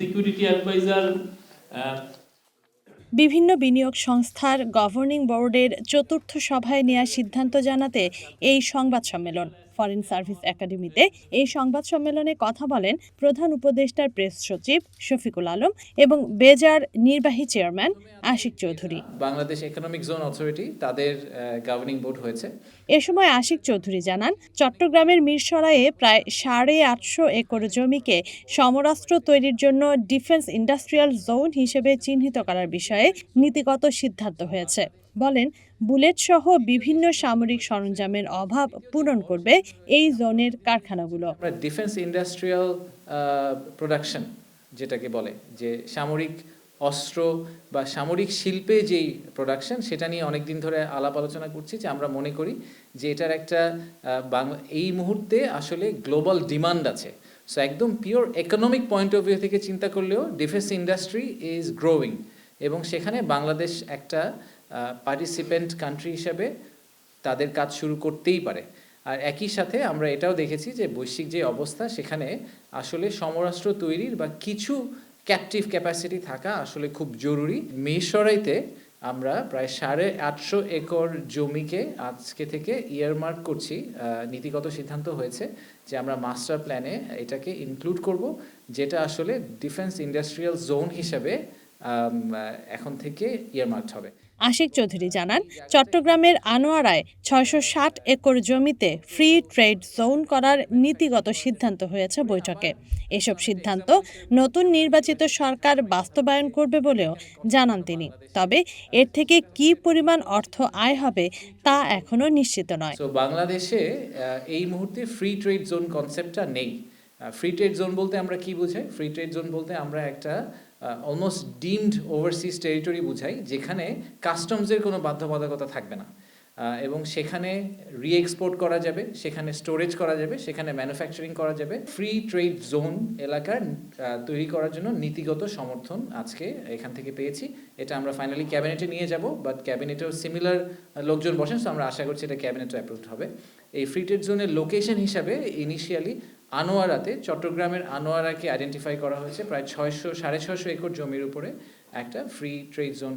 Security adviser বিভিন্ন বিনিয়োগ সংস্থার গভর্নিং বোর্ডের চতুর্থ সভায় নেওয়া সিদ্ধান্ত জানাতে এই সংবাদ সম্মেলন। ফরেন সার্ভিস একাডেমিতে এই সংবাদ সম্মেলনে কথা বলেন প্রধান উপদেষ্টার প্রেস সচিব শফিকুল আলম এবং বেজার নির্বাহী chairman Ashik Chowdhury. Bangladesh economic zone authority তাদের গভর্নিং বোর্ড হয়েছে। এ সময় আশিক চৌধুরী জানান চট্টগ্রামের মিরসরাইয়ে প্রায় সাড়ে আটশো একর জমিকে সমরাস্ত্র তৈরির জন্য ডিফেন্স ইন্ডাস্ট্রিয়াল জোন হিসেবে চিহ্নিত করার বিষয়ে নীতিগত সিদ্ধান্ত হয়েছে। বলেন বুলেট সহ বিভিন্ন সামরিক সরঞ্জামের অভাব পূরণ করবে এই জোনের কারখানাগুলো। ডিফেন্স ইন্ডাস্ট্রিয়াল প্রোডাকশন যেটাকে বলে, যে সামরিক অস্ত্র বা সামরিক শিল্পে যেই প্রোডাকশন, সেটা নিয়ে অনেক দিন ধরে আলাপ আলোচনা করছি যে আমরা মনে করি যে এটার একটা এই মুহূর্তে আসলে গ্লোবাল ডিমান্ড আছে। সো একদম pure economic point of view থেকে চিন্তা করলেও ডিফেন্স ইন্ডাস্ট্রি ইজ গ্রোয়িং এবং সেখানে বাংলাদেশ একটা পার্টিসিপেন্ট কান্ট্রি হিসাবে তাদের কাজ শুরু করতেই পারে। আর একই সাথে আমরা এটাও দেখেছি যে বৈশ্বিক যে অবস্থা, সেখানে আসলে সমরাষ্ট্র তৈরির বা কিছু ক্যাপটিভ ক্যাপাসিটি থাকা আসলে খুব জরুরি। মিরসরাইতে আমরা প্রায় সাড়ে আটশো একর জমিকে আজকে থেকে ইয়ারমার্ক করছি। নীতিগত সিদ্ধান্ত হয়েছে যে আমরা মাস্টার প্ল্যানে এটাকে ইনক্লুড করব, যেটা আসলে ডিফেন্স ইন্ডাস্ট্রিয়াল জোন হিসেবে এখন থেকে ইয়ারমার্কড হবে। আশিক চৌধুরী জানান চট্টগ্রামের আনোয়ারায় ছয়শো ষাট একর জমিতে ফ্রি ট্রেড জোন করার নীতিগত সিদ্ধান্ত হয়েছে বৈঠকে। এসব সিদ্ধান্ত নতুন নির্বাচিত সরকার বাস্তবায়ন করবে বলেও জানান তিনি। তবে এর থেকে কি পরিমাণ অর্থ আয় হবে তা এখনও নিশ্চিত নয়। বাংলাদেশে এই মুহূর্তে ফ্রি ট্রেড জোন কনসেপ্টটা নেই। ফ্রি ট্রেড জোন বলতে আমরা কি বুঝাই? ফ্রি ট্রেড জোন বলতে আমরা একটা অলমোস্ট ডিমড ওভারসিজ টেরিটরি বুঝাই, যেখানে কাস্টমসের কোনো বাধ্যবাধকতা থাকবে না। এবং সেখানে রি এক্সপোর্ট করা যাবে, সেখানে স্টোরেজ করা যাবে, সেখানে ম্যানুফ্যাকচারিং করা যাবে। ফ্রি ট্রেড জোন এলাকার তৈরি করার জন্য নীতিগত সমর্থন আজকে এখান থেকে পেয়েছি। এটা আমরা ফাইনালি ক্যাবিনেটে নিয়ে যাব বাট ক্যাবিনেটেও সিমিলার লোকজন বসেন, so আমরা আশা করছি এটা ক্যাবিনেটও অ্যাপ্রুভড হবে। এই ফ্রি ট্রেড জোনের লোকেশন হিসাবে ইনিশিয়ালি আনোয়ারাতে, চট্টগ্রামের আনোয়ারাকে আইডেন্টিফাই করা হয়েছে, প্রায় ছয়শো, সাড়ে ছয়শো একর জমির উপরে। একটা ফ্রি ট্রেড জোন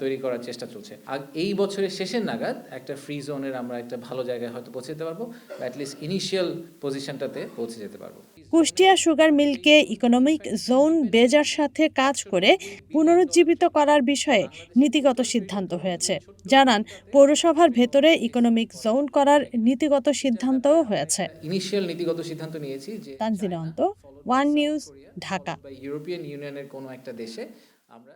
তৈরি করার চেষ্টা চলছে। আর এই বছরের শেষের নাগাদ একটা ফ্রি জোনের আমরা একটা ভালো জায়গায় হয়তো পৌঁছে যেতে পারব বা অ্যাটলিস্ট ইনিশিয়াল পজিশনটাতে পৌঁছে যেতে পারব। কুষ্টিয়া সুগার মিলকে ইকোনমিক জোন বেজার সাথে কাজ করে পুনরুজ্জীবিত করার বিষয়ে নীতিগত সিদ্ধান্ত হয়েছে। জানান পৌরসভার ভেতরে ইকোনমিক জোন করার নীতিগত সিদ্ধান্তও হয়েছে। ইনিশিয়াল নীতিগত সিদ্ধান্ত নিয়েছি যে তানজিনা অন্ত ওয়ান নিউজ ঢাকা। ইউরোপিয়ান ইউনিয়নের কোনো একটা দেশে আমরা